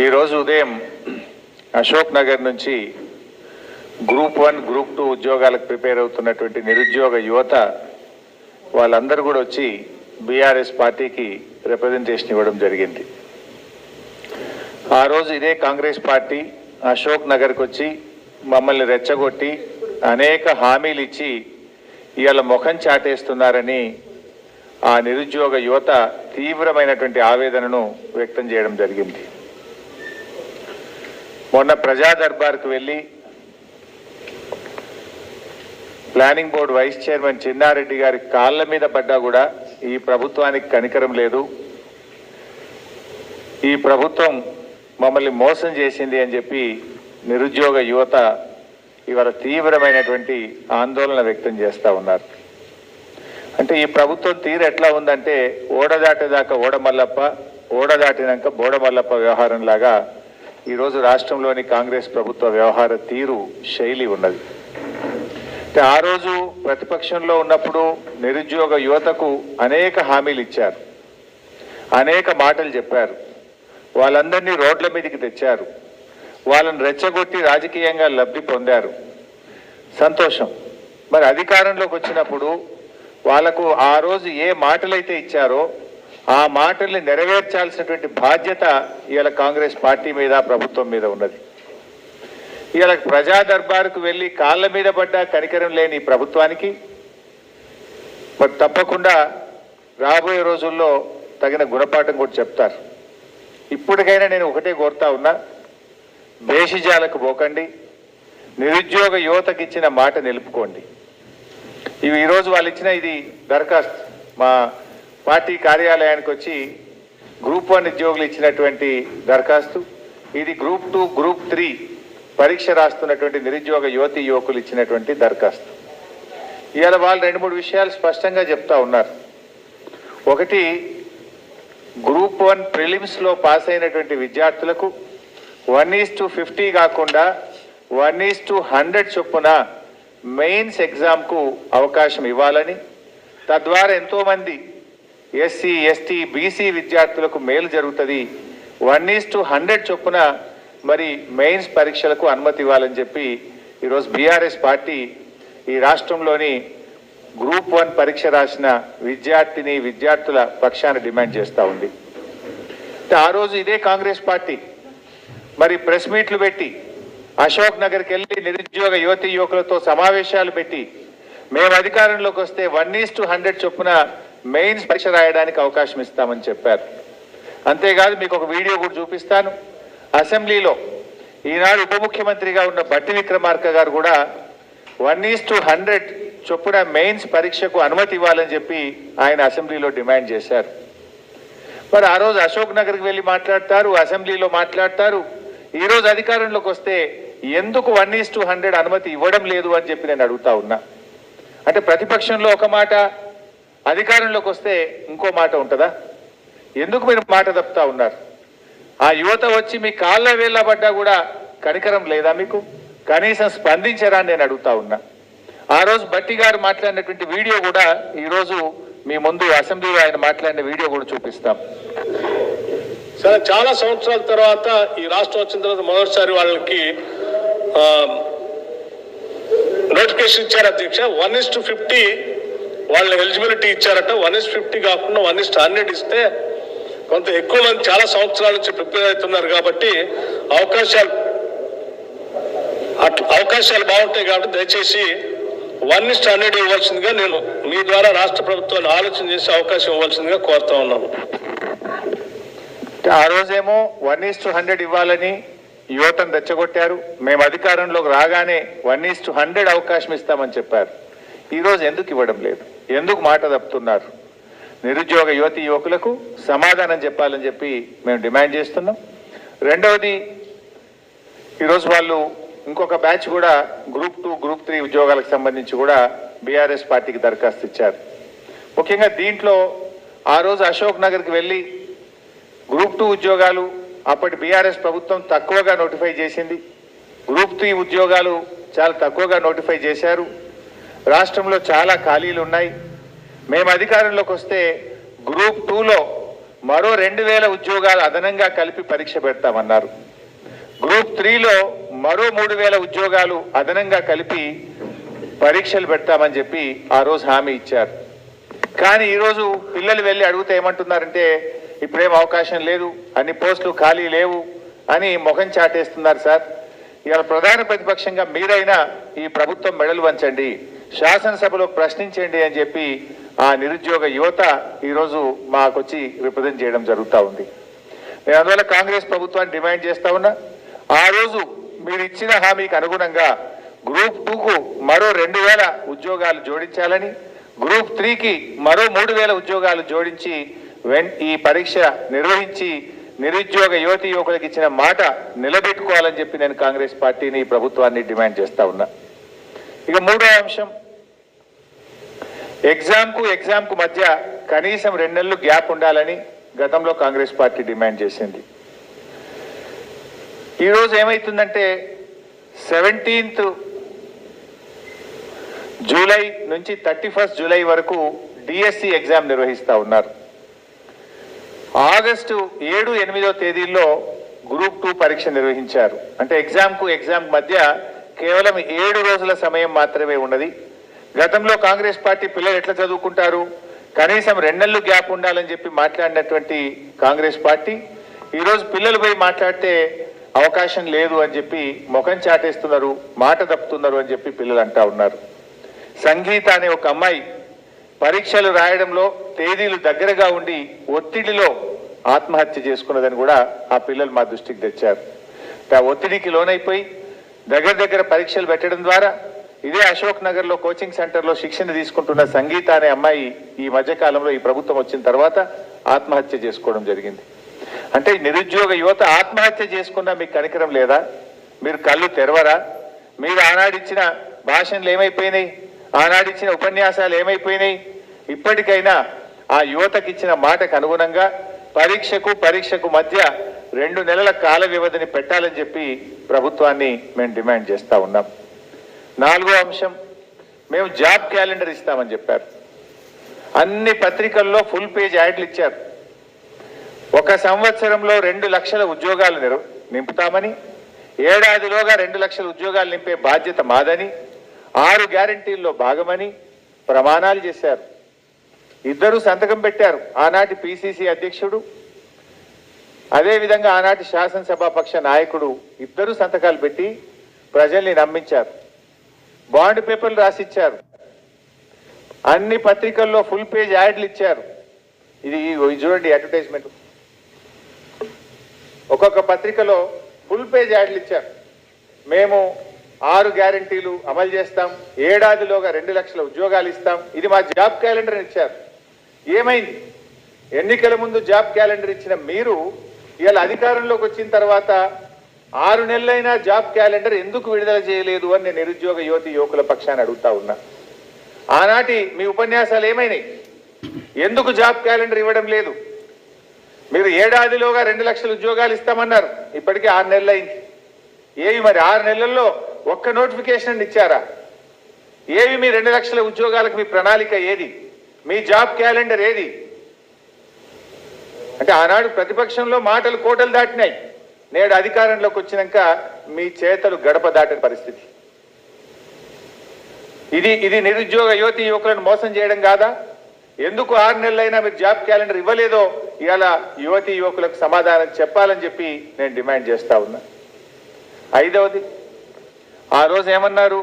ఈరోజు ఉదయం అశోక్ నగర్ నుంచి గ్రూప్ వన్ గ్రూప్ టూ ఉద్యోగాలకు ప్రిపేర్ అవుతున్నటువంటి నిరుద్యోగ యువత వాళ్ళందరూ కూడా వచ్చి బీఆర్ఎస్ పార్టీకి రిప్రజెంటేషన్ ఇవ్వడం జరిగింది. ఆ రోజు ఇదే కాంగ్రెస్ పార్టీ అశోక్ నగర్కి వచ్చి మమ్మల్ని రెచ్చగొట్టి అనేక హామీలు ఇచ్చి ఇవాళ ముఖం చాటేస్తున్నారని ఆ నిరుద్యోగ యువత తీవ్రమైనటువంటి ఆవేదనను వ్యక్తం చేయడం జరిగింది. మొన్న ప్రజా దర్బార్కు వెళ్ళి planning board vice chairman Chinnareddy garu కాళ్ళ మీద పడ్డా కూడా ఈ ప్రభుత్వానికి కనికరం లేదు. ఈ ప్రభుత్వం మమ్మల్ని మోసం చేసింది అని చెప్పి నిరుద్యోగ యువత ఇవాళ తీవ్రమైనటువంటి ఆందోళన వ్యక్తం చేస్తూ ఉన్నారు. అంటే ఈ ప్రభుత్వం తీరు ఎట్లా ఉందంటే ఓడదాటేదాకా ఓడమల్లప్ప ఓడదాటినాక బోడమల్లప్ప వ్యవహారం లాగా ఈరోజు రాష్ట్రంలోని కాంగ్రెస్ ప్రభుత్వ వ్యవహార తీరు శైలి ఉన్నది. అంటే ఆ రోజు ప్రతిపక్షంలో ఉన్నప్పుడు నిరుద్యోగ యువతకు అనేక హామీలు ఇచ్చారు. అనేక మాటలు చెప్పారు. వాళ్ళందరినీ రోడ్ల మీదకి తెచ్చారు. వాళ్ళని రెచ్చగొట్టి రాజకీయంగా లబ్ధి పొందారు. సంతోషం. మరి అధికారంలోకి వచ్చినప్పుడు వాళ్ళకు ఆ రోజు ఏ మాటలైతే ఇచ్చారో ఆ మాటల్ని నెరవేర్చాల్సినటువంటి బాధ్యత ఇవాళ కాంగ్రెస్ పార్టీ మీద ప్రభుత్వం మీద ఉన్నది. ఇవాళ ప్రజా దర్బారుకు వెళ్ళి కాళ్ళ మీద పడ్డ కనికరం లేని ప్రభుత్వానికి మరి తప్పకుండా రాబోయే రోజుల్లో తగిన గుణపాఠం కూడా చెప్తారు. ఇప్పటికైనా నేను ఒకటే కోరుతా ఉన్నా భేషజాలకు పోకండి నిరుద్యోగ యువతకి ఇచ్చిన మాట నిలుపుకోండి. ఇవి ఈరోజు వాళ్ళు ఇచ్చిన ఇది దరఖాస్తు. మా పార్టీ కార్యాలయానికి వచ్చి గ్రూప్ వన్ ఉద్యోగులు ఇచ్చినటువంటి దరఖాస్తు ఇది గ్రూప్ టూ గ్రూప్ త్రీ పరీక్ష రాస్తున్నటువంటి నిరుద్యోగ యువతి యువకులు ఇచ్చినటువంటి దరఖాస్తు. ఇవాళ వాళ్ళు రెండు మూడు విషయాలు స్పష్టంగా చెప్తా ఉన్నారు. ఒకటి గ్రూప్ వన్ ప్రిలిమ్స్లో పాస్ అయినటువంటి విద్యార్థులకు వన్ ఈస్ టు ఫిఫ్టీ కాకుండా వన్ ఈస్ టు హండ్రెడ్ చొప్పున మెయిన్స్ ఎగ్జామ్కు అవకాశం ఇవ్వాలని తద్వారా ఎంతోమంది ఎస్సీ ఎస్టీ బీసీ విద్యార్థులకు మేలు జరుగుతుంది. వన్ ఈస్ టు హండ్రెడ్ చొప్పున మరి మెయిన్స్ పరీక్షలకు అనుమతి ఇవ్వాలని చెప్పి ఈరోజు బీఆర్ఎస్ పార్టీ ఈ రాష్ట్రంలోని గ్రూప్ వన్ పరీక్ష రాసిన విద్యార్థిని విద్యార్థుల పక్షాన డిమాండ్ చేస్తూ ఉంది. ఆ రోజు ఇదే కాంగ్రెస్ పార్టీ మరి ప్రెస్ మీట్లు పెట్టి అశోక్ నగర్కి వెళ్ళి నిరుద్యోగ యువతి యువకులతో సమావేశాలు పెట్టి మేము అధికారంలోకి వస్తే వన్ ఈస్ టు హండ్రెడ్ చొప్పున మెయిన్స్ పరీక్ష రాయడానికి అవకాశం ఇస్తామని చెప్పారు. అంతేకాదు మీకు ఒక వీడియో కూడా చూపిస్తాను. అసెంబ్లీలో ఈనాడు ఉప ముఖ్యమంత్రిగా ఉన్న బట్టి విక్రమార్క గారు కూడా వన్ ఈస్ టు హండ్రెడ్ చొప్పున మెయిన్స్ పరీక్షకు అనుమతి ఇవ్వాలని చెప్పి ఆయన అసెంబ్లీలో డిమాండ్ చేశారు. మరి ఆ రోజు అశోక్ నగర్కి వెళ్ళి మాట్లాడతారు అసెంబ్లీలో మాట్లాడతారు. ఈరోజు అధికారంలోకి వస్తే ఎందుకు వన్ ఈస్ టు హండ్రెడ్ అనుమతి ఇవ్వడం లేదు అని చెప్పి నేను అడుగుతా ఉన్నా. అంటే ప్రతిపక్షంలో ఒక మాట అధికారంలోకి వస్తే ఇంకో మాట ఉంటుందా? ఎందుకు మీరు మాట తప్పుతా ఉన్నారు? ఆ యువత వచ్చి మీ కాళ్ళ వేళ్ళ పడ్డా కూడా కనికరం లేదా మీకు? కనీసం స్పందించరా నేను అడుగుతా ఉన్నా. ఆ రోజు బట్టి గారు మాట్లాడినటువంటి వీడియో కూడా ఈరోజు మీ ముందు అసెంబ్లీలో ఆయన మాట్లాడిన వీడియో కూడా చూపిస్తాం. సరే చాలా సంవత్సరాల తర్వాత ఈ రాష్ట్రం వచ్చిన తర్వాత మొదటిసారి వాళ్ళకి నోటిఫికేషన్ ఇచ్చారు అధ్యక్ష. వన్ ఇస్ టు ఫిఫ్టీ వాళ్ళ ఎలిజిబిలిటీ ఇచ్చారట. వన్ ఇస్ ఫిఫ్టీ కాకుండా వన్ ఇస్ హండ్రెడ్ ఇస్తే కొంత ఎక్కువ మంది చాలా సంవత్సరాల నుంచి ప్రిపేర్ అవుతున్నారు కాబట్టి అవకాశాలు అట్లా అవకాశాలు బాగుంటాయి కాబట్టి దయచేసి వన్ ఇస్ హండ్రెడ్ ఇవ్వాల్సిందిగా నేను మీ ద్వారా రాష్ట్ర ప్రభుత్వాన్ని ఆలోచన చేసి అవకాశం ఇవ్వాల్సిందిగా కోరుతా ఉన్నాను. ఆ రోజేమో వన్ ఈస్ టు హండ్రెడ్ ఇవ్వాలని యువతను రెచ్చగొట్టారు. మేము అధికారంలోకి రాగానే వన్ ఈస్ టు హండ్రెడ్ అవకాశం ఇస్తామని చెప్పారు. ఈరోజు ఎందుకు ఇవ్వడం లేదు? ఎందుకు మాట తప్పుతున్నారు? నిరుద్యోగ యువతి యువకులకు సమాధానం చెప్పాలని చెప్పి మేము డిమాండ్ చేస్తున్నాం. రెండవది ఈరోజు వాళ్ళు ఇంకొక బ్యాచ్ కూడా గ్రూప్ టూ గ్రూప్ త్రీ ఉద్యోగాలకు సంబంధించి కూడా బీఆర్ఎస్ పార్టీకి దరఖాస్తు ఇచ్చారు. ముఖ్యంగా దీంట్లో ఆ రోజు అశోక్ నగర్కి వెళ్ళి గ్రూప్ టూ ఉద్యోగాలు అప్పటి బీఆర్ఎస్ ప్రభుత్వం తక్కువగా నోటిఫై చేసింది. గ్రూప్ త్రీ ఉద్యోగాలు చాలా తక్కువగా నోటిఫై చేశారు. రాష్ట్రంలో చాలా ఖాళీలు ఉన్నాయి. మేము అధికారంలోకి వస్తే గ్రూప్ టూలో మరో రెండు వేల ఉద్యోగాలు అదనంగా కలిపి పరీక్ష పెడతామన్నారు. గ్రూప్ త్రీలో మరో మూడు వేల ఉద్యోగాలు అదనంగా కలిపి పరీక్షలు పెడతామని చెప్పి ఆ రోజు హామీ ఇచ్చారు. కానీ ఈరోజు పిల్లలు వెళ్ళి అడిగితే ఏమంటున్నారంటే ఇప్పుడేం అవకాశం లేదు అన్ని పోస్టులు ఖాళీ లేవు అని ముఖం చాటేస్తున్నారు సార్. ఇవాళ ప్రధాన ప్రతిపక్షంగా మీరైనా ఈ ప్రభుత్వం మెడలు వంచండి. శాసనసభలో ప్రశ్నించండి అని చెప్పి ఆ నిరుద్యోగ యువత ఈరోజు మాకొచ్చి రిప్రజెంట్ చేయడం జరుగుతూ ఉంది. నేను అందువల్ల కాంగ్రెస్ ప్రభుత్వాన్ని డిమాండ్ చేస్తా ఉన్నా. ఆ రోజు మీరు ఇచ్చిన హామీకి అనుగుణంగా గ్రూప్ టూకు మరో రెండు వేల ఉద్యోగాలు జోడించాలని గ్రూప్ త్రీకి మరో మూడు వేల ఉద్యోగాలు జోడించి వెన్ ఈ పరీక్ష నిర్వహించి నిరుద్యోగ యువతి యువకులకు ఇచ్చిన మాట నిలబెట్టుకోవాలని చెప్పి నేను కాంగ్రెస్ పార్టీని ప్రభుత్వాన్ని డిమాండ్ చేస్తా ఉన్నా. ఇక మూడో అంశం ఎగ్జామ్కు ఎగ్జామ్కు మధ్య కనీసం రెండు నెలలు గ్యాప్ ఉండాలని గతంలో కాంగ్రెస్ పార్టీ డిమాండ్ చేసింది. ఈరోజు ఏమవుతుందంటే సెవెంటీన్త్ జూలై నుంచి థర్టీ ఫస్ట్ జూలై వరకు డిఎస్సి ఎగ్జామ్ నిర్వహిస్తా ఉన్నారు. ఆగస్టు ఏడు ఎనిమిదో తేదీల్లో గ్రూప్ టూ పరీక్ష నిర్వహించారు. అంటే ఎగ్జామ్కు ఎగ్జామ్ మధ్య కేవలం ఏడు రోజుల సమయం మాత్రమే ఉన్నది. గతంలో కాంగ్రెస్ పార్టీ పిల్లలు ఎట్లా చదువుకుంటారు? కనీసం రెండు గ్యాప్ ఉండాలని చెప్పి మాట్లాడినటువంటి కాంగ్రెస్ పార్టీ ఈరోజు పిల్లలు పోయి మాట్లాడితే అవకాశం లేదు అని చెప్పి ముఖం చాటేస్తున్నారు మాట తప్పుతున్నారు అని చెప్పి పిల్లలు అంటా ఉన్నారు. సంగీత అనే ఒక అమ్మాయి పరీక్షలు రాయడంలో తేదీలు దగ్గరగా ఉండి ఒత్తిడిలో ఆత్మహత్య చేసుకున్నదని కూడా ఆ పిల్లలు మా దృష్టికి తెచ్చారు. ఆ ఒత్తిడికి లోనైపోయి దగ్గర దగ్గర పరీక్షలు పెట్టడం ద్వారా ఇదే అశోక్ నగర్లో కోచింగ్ సెంటర్లో శిక్షణ తీసుకుంటున్న సంగీత అనే అమ్మాయి ఈ మధ్య కాలంలో ఈ ప్రభుత్వం వచ్చిన తర్వాత ఆత్మహత్య చేసుకోవడం జరిగింది. అంటే నిరుద్యోగ యువత ఆత్మహత్య చేసుకున్నా మీకు కనికరం లేదా? మీరు కళ్ళు తెరవరా? మీరు ఆనాడిచ్చిన భాషణలు ఏమైపోయినాయి? ఆనాడిచ్చిన ఉపన్యాసాలు ఏమైపోయినాయి? ఇప్పటికైనా ఆ యువతకి ఇచ్చిన మాటకు అనుగుణంగా పరీక్షకు పరీక్షకు మధ్య రెండు నెలల కాల వ్యవధిని పెట్టాలని చెప్పి ప్రభుత్వాన్ని మేము డిమాండ్ చేస్తూ ఉన్నాం. నాలుగో అంశం మేము జాబ్ క్యాలెండర్ ఇస్తామని చెప్పారు. అన్ని పత్రికల్లో ఫుల్ పేజ్ యాడ్లు ఇచ్చారు. ఒక సంవత్సరంలో రెండు లక్షల ఉద్యోగాలు నిరు నింపుతామని ఏడాదిలోగా రెండు లక్షల ఉద్యోగాలు నింపే బాధ్యత మాదని ఆరు గ్యారంటీల్లో భాగమని ప్రమాణాలు చేశారు. ఇద్దరు సంతకం పెట్టారు ఆనాటి పిసిసి అధ్యక్షుడు అదేవిధంగా ఆనాటి శాసనసభాపక్ష నాయకుడు ఇద్దరు సంతకాలు పెట్టి ప్రజల్ని నమ్మించారు. బాండ్ పేపర్లు రాసిచ్చారు. అన్ని పత్రికల్లో ఫుల్ పేజ్ యాడ్లు ఇచ్చారు. ఇది చూడండి అడ్వర్టైజ్మెంట్. ఒక్కొక్క పత్రికలో ఫుల్ పేజ్ యాడ్లు ఇచ్చారు. మేము ఆరు గ్యారంటీలు అమలు చేస్తాం. ఏడాదిలోగా రెండు లక్షల ఉద్యోగాలు ఇస్తాం. ఇది మా జాబ్ క్యాలెండర్ ఇచ్చారు. ఏమైంది? ఎన్నికల ముందు జాబ్ క్యాలెండర్ ఇచ్చిన మీరు ఇవాళ అధికారంలోకి వచ్చిన తర్వాత ఆరు నెలలైనా జాబ్ క్యాలెండర్ ఎందుకు విడుదల చేయలేదు అని నేను నిరుద్యోగ యువతి యువకుల పక్షాన్ని అడుగుతా ఉన్నా. ఆనాటి మీ ఉపన్యాసాలు ఏమైనాయి? ఎందుకు జాబ్ క్యాలెండర్ ఇవ్వడం లేదు? మీరు ఏడాదిలోగా రెండు లక్షల ఉద్యోగాలు ఇస్తామన్నారు. ఇప్పటికే ఆరు నెలలు అయింది ఏవి మరి ఆరు నెలల్లో ఒక్క నోటిఫికేషన్ ఇచ్చారా? ఏవి మీ రెండు లక్షల ఉద్యోగాలకు మీ ప్రణాళిక ఏది? మీ జాబ్ క్యాలెండర్ ఏది? అంటే ఆనాడు ప్రతిపక్షంలో మాటలు కోటలు దాటినాయి. నేడు అధికారంలోకి వచ్చినాక మీ చేతలు గడప దాటిన పరిస్థితి. ఇది ఇది నిరుద్యోగ యువతి యువకులను మోసం చేయడం కాదా? ఎందుకు ఆరు నెలలైనా మీరు జాబ్ క్యాలెండర్ ఇవ్వలేదో? ఇవాళ యువతి యువకులకు సమాధానం చెప్పాలని చెప్పి నేను డిమాండ్ చేస్తా ఉన్నా. ఐదవది ఆ రోజు ఏమన్నారు?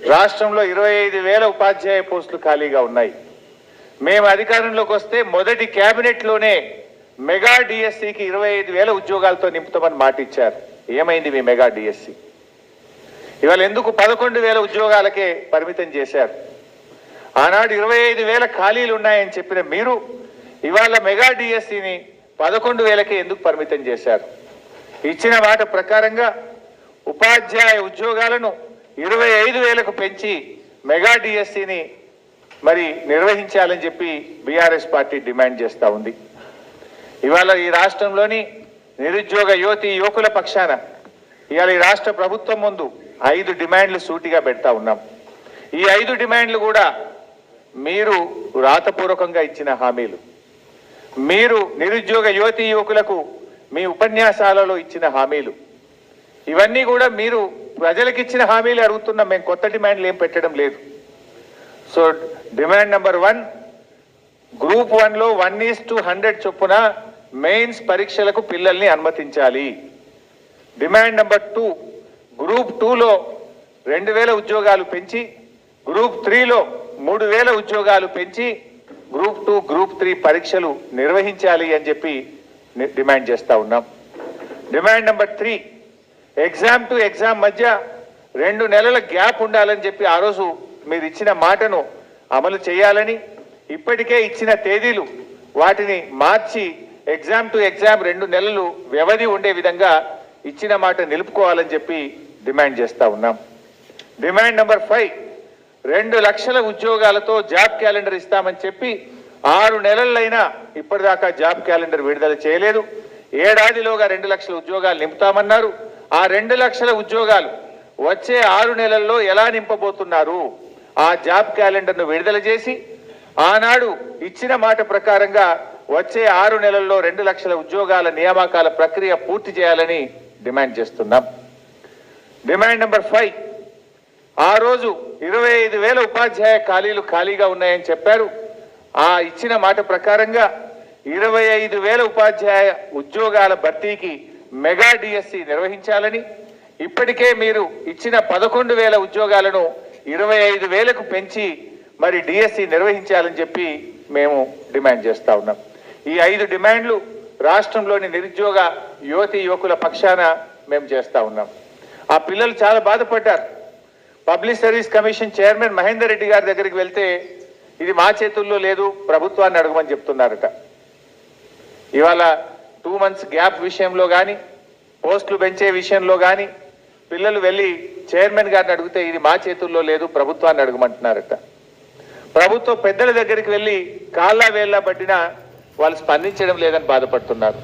రాష్ట్రంలో ఇరవై ఐదు వేల ఉపాధ్యాయ పోస్టులు ఖాళీగా ఉన్నాయి. మేము అధికారంలోకి వస్తే మొదటి క్యాబినెట్లోనే మెగా డిఎస్సికి ఇరవై ఐదు వేల ఉద్యోగాలతో నింపుతామని మాట ఇచ్చారు ఏమైంది మీ మెగా డిఎస్సి? ఇవాళ ఎందుకు పదకొండు వేల ఉద్యోగాలకే పరిమితం చేశారు? ఆనాడు ఇరవై ఐదు వేల ఖాళీలు ఉన్నాయని చెప్పిన మీరు ఇవాళ మెగా డిఎస్సిని పదకొండు వేలకే ఎందుకు పరిమితం చేశారు? ఇచ్చిన మాట ప్రకారంగా ఉపాధ్యాయ ఉద్యోగాలను ఇరవై ఐదు వేలకు పెంచి మెగా డిఎస్సిని మరి నిర్వహించాలని చెప్పి బీఆర్ఎస్ పార్టీ డిమాండ్ చేస్తూ ఉంది. ఇవాళ ఈ రాష్ట్రంలోని నిరుద్యోగ యువతి యువకుల పక్షాన ఇవాళ ఈ రాష్ట్ర ప్రభుత్వం ముందు ఐదు డిమాండ్లు సూటిగా పెడతా ఉన్నాం. ఈ ఐదు డిమాండ్లు కూడా మీరు రాతపూర్వకంగా ఇచ్చిన హామీలు. మీరు నిరుద్యోగ యువతి యువకులకు మీ ఉపన్యాసాలలో ఇచ్చిన హామీలు. ఇవన్నీ కూడా మీరు ప్రజలకు ఇచ్చిన హామీలు అడుగుతున్నాం. మేము కొత్త డిమాండ్లు ఏం పెట్టడం లేదు. So demand number one group వన్లో వన్ ఈస్ టు హండ్రెడ్ చొప్పున మెయిన్స్ పరీక్షలకు పిల్లల్ని అనుమతించాలి. డిమాండ్ నెంబర్ టూ గ్రూప్ టూలో రెండు వేల ఉద్యోగాలు పెంచి గ్రూప్ త్రీలో మూడు వేల ఉద్యోగాలు పెంచి గ్రూప్ టూ గ్రూప్ త్రీ పరీక్షలు నిర్వహించాలి అని చెప్పి డిమాండ్ చేస్తూ ఉన్నాం. Demand number three exam to exam మధ్య రెండు నెలల గ్యాప్ ఉండాలని చెప్పి ఆ రోజు మీరు ఇచ్చిన మాటను అమలు చేయాలని ఇప్పటికే ఇచ్చిన తేదీలు వాటిని మార్చి ఎగ్జామ్ టు ఎగ్జామ్ రెండు నెలలు వ్యవధి ఉండే విధంగా ఇచ్చిన మాట నిలుపుకోవాలని చెప్పి డిమాండ్ చేస్తూ ఉన్నాం. డిమాండ్ నెంబర్ ఫైవ్ రెండు లక్షల ఉద్యోగాలతో జాబ్ క్యాలెండర్ ఇస్తామని చెప్పి ఆరు నెలలైనా ఇప్పటిదాకా జాబ్ క్యాలెండర్ విడుదల చేయలేదు. ఏడాదిలోగా రెండు లక్షల ఉద్యోగాలు నింపుతామన్నారు. ఆ రెండు లక్షల ఉద్యోగాలు వచ్చే ఆరు నెలల్లో ఎలా నింపబోతున్నారు? ఆ జాబ్ క్యాలెండర్ను విడుదల చేసి ఆనాడు ఇచ్చిన మాట ప్రకారంగా వచ్చే ఆరు నెలల్లో రెండు లక్షల ఉద్యోగాల నియామకాల ప్రక్రియ పూర్తి చేయాలని డిమాండ్ చేస్తున్నాం. Demand number five. ఆ రోజు ఇరవై ఐదు వేల ఉపాధ్యాయ ఖాళీలు ఖాళీగా ఉన్నాయని చెప్పారు. ఆ ఇచ్చిన మాట ప్రకారంగా ఇరవై ఐదు వేల ఉపాధ్యాయ ఉద్యోగాల భర్తీకి మెగా డిఎస్సి నిర్వహించాలని ఇప్పటికే మీరు ఇచ్చిన పదకొండు వేల ఉద్యోగాలను ఇరవై ఐదు వేలకు పెంచి మరి డిఎస్సి నిర్వహించాలని చెప్పి మేము డిమాండ్ చేస్తా ఉన్నాం. ఈ ఐదు డిమాండ్లు రాష్ట్రంలోని నిరుద్యోగ యువతి యువకుల పక్షాన మేము చేస్తా ఉన్నాం. ఆ పిల్లలు చాలా బాధపడ్డారు. Public service commission chairman Mahender Reddy గారి దగ్గరికి వెళ్తే ఇది మా చేతుల్లో లేదు ప్రభుత్వాన్ని అడగమని చెప్తున్నారట. ఇవాళ టూ మంత్స్ గ్యాప్ విషయంలో కానీ పోస్టులు పెంచే విషయంలో కానీ పిల్లలు వెళ్ళి చైర్మన్ గారిని అడిగితే ఇది మా చేతుల్లో లేదు ప్రభుత్వాన్ని అడగమంటున్నారట. ప్రభుత్వ పెద్దల దగ్గరికి వెళ్ళి కాళ్ళ వేళ్ళ పట్టినా వాళ్ళు స్పందించడం లేదని బాధపడుతున్నారు.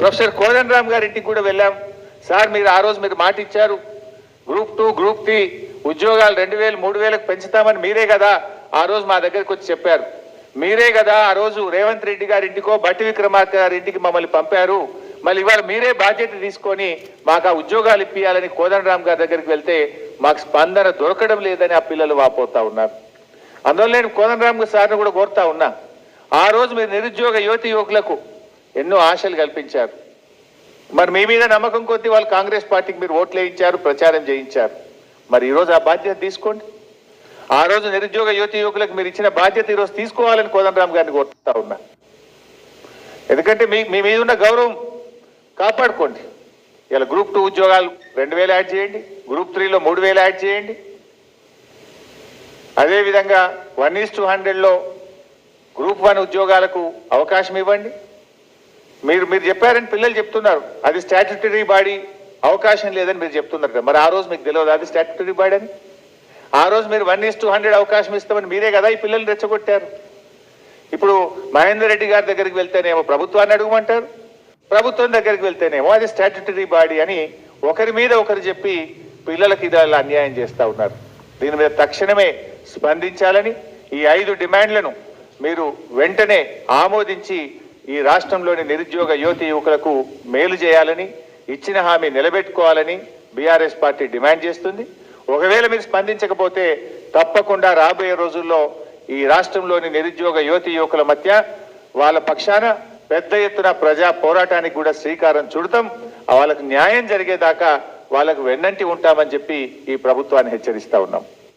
ప్రొఫెసర్ కోదన్ రామ్ కూడా వెళ్ళాం. సార్ మీరు ఆ రోజు మీరు మాట ఇచ్చారు. గ్రూప్ టూ గ్రూప్ త్రీ ఉద్యోగాలు రెండు వేలు మూడు వేలకు పెంచుతామని మీరే కదా ఆ రోజు మా దగ్గరికి వచ్చి చెప్పారు. మీరే కదా ఆ రోజు రేవంత్ రెడ్డి గారి ఇంటికో బట్టి విక్రమార్క గారి ఇంటికి మమ్మల్ని పంపారు. మళ్ళీ ఇవాళ మీరే బాధ్యత తీసుకొని మాకు ఆ ఉద్యోగాలు ఇప్పియాలని కోదండరామ్ గారి దగ్గరికి వెళ్తే మాకు స్పందన దొరకడం లేదని ఆ పిల్లలు వాపోతా ఉన్నారు. అందువల్ల నేను కోదండరామ్ సార్ని కూడా కోరుతా ఉన్నా. ఆ రోజు మీరు నిరుద్యోగ యువతి యువకులకు ఎన్నో ఆశలు కల్పించారు. మరి మీ మీద నమ్మకం కొద్దీ వాళ్ళు కాంగ్రెస్ పార్టీకి మీరు ఓట్లు వేయించారు ప్రచారం చేయించారు. మరి ఈరోజు ఆ బాధ్యత తీసుకోండి. ఆ రోజు నిరుద్యోగ యువతి యువకులకు మీరు ఇచ్చిన బాధ్యత ఈరోజు తీసుకోవాలని కోదండరామ్ గారిని కోరుతా ఉన్నా. ఎందుకంటే మీ మీ మీద ఉన్న గౌరవం కాపాడుకోండి. ఇలా గ్రూప్ టూ ఉద్యోగాలు రెండు వేలు యాడ్ చేయండి. గ్రూప్ త్రీలో మూడు వేలు యాడ్ చేయండి. అదేవిధంగా వన్ ఈస్ టూ హండ్రెడ్లో గ్రూప్ వన్ ఉద్యోగాలకు అవకాశం ఇవ్వండి. మీరు మీరు చెప్పారని పిల్లలు చెప్తున్నారు. అది స్టాట్యుటరీ బాడీ అవకాశం లేదని మీరు చెప్తున్నారు కదా. మరి ఆ రోజు మీకు తెలియదు అది స్టాట్యుటరీ బాడీ అని? ఆ రోజు మీరు వన్ ఈస్ టూ హండ్రెడ్ అవకాశం ఇస్తామని మీరే కదా ఈ పిల్లల్ని రెచ్చగొట్టారు. ఇప్పుడు మహేందర్ రెడ్డి గారి దగ్గరికి వెళ్తేనేమో ప్రభుత్వాన్ని అడగమంటారు. ప్రభుత్వం దగ్గరికి వెళ్తేనేమో అది స్టాట్యుటరీ బాడీ అని ఒకరి మీద ఒకరు చెప్పి పిల్లలకి ఇది అలా అన్యాయం చేస్తూ ఉన్నారు. దీని మీద తక్షణమే స్పందించాలని ఈ ఐదు డిమాండ్లను మీరు వెంటనే ఆమోదించి ఈ రాష్ట్రంలోని నిరుద్యోగ యువతి యువకులకు మేలు చేయాలని ఇచ్చిన హామీ నిలబెట్టుకోవాలని బీఆర్ఎస్ పార్టీ డిమాండ్ చేస్తుంది. ఒకవేళ మీరు స్పందించకపోతే తప్పకుండా రాబోయే రోజుల్లో ఈ రాష్ట్రంలోని నిరుద్యోగ యువతి యువకుల మధ్య వాళ్ళ పక్షాన పెద్ద ఎత్తున ప్రజా పోరాటానికి కూడా శ్రీకారం చుడతాం. వాళ్ళకు న్యాయం జరిగేదాకా వాళ్ళకు వెన్నంటి ఉంటామని చెప్పి ఈ ప్రభుత్వాన్ని హెచ్చరిస్తా ఉన్నాం.